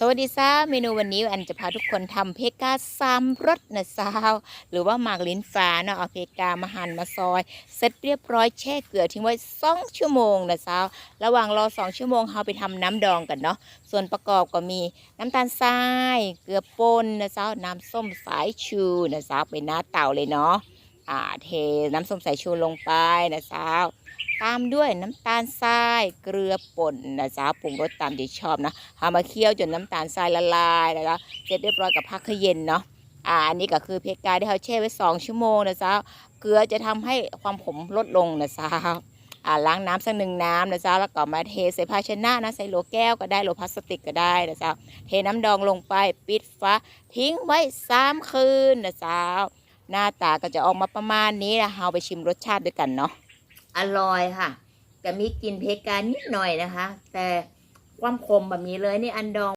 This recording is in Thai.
สวัสดีจ้าเมนูวันนี้อันจะพาทุกคนทำเพกาซามรสนะซาวหรือว่าหมากลิ้นฟ้านะเอาเพกามาหั่นมาซอย เสร็จเรียบร้อยแช่เกลือทิ้งไว้สองชั่วโมงนะซาวระหว่างรอสองชั่วโมงเราไปทำน้ำดองกันเนาะส่วนประกอบก็มีน้ำตาลทราย เกลือป่นนะซาวน้ำส้มสายชูนะซาวเป็นหน้าเต่าเลยเนาะอ่าเทน้ำส้มสายชูลงไปนะซาว ตามด้วยน้ำตาลทรายเกลือป่นนะจ๊ะปรุงรสตามที่ชอบนะเอามาเคี่ยวจนน้ำตาลทรายละลายนะคะเสร็จเรียบร้อยกับพักให้เย็นเนาะอ่าอันนี้ก็คือเพกาที่เขาแช่ไว้สองชั่วโมงนะจ๊ะเกลือจะทำให้ความขมลดลงนะจ๊ะอ่าล้างน้ำสักหนึ่งน้ำนะจ๊ะแล้วก็มาเทใส่ภาชนะนะใส่โหลแก้วก็ได้โหลพลาสติกก็ได้นะจ๊ะเทน้ำดองลงไปปิดฟ้าทิ้งไว้สามคืนนะจ๊ะหน้าตาก็จะออกมาประมาณนี้นะเราไปชิมรสชาติด้วยกันเนาะ อร่อยค่ะ แต่มีกลิ่นเพกานิดหน่อยนะคะ แต่ความขมแบบมีเลยนี่อันดอง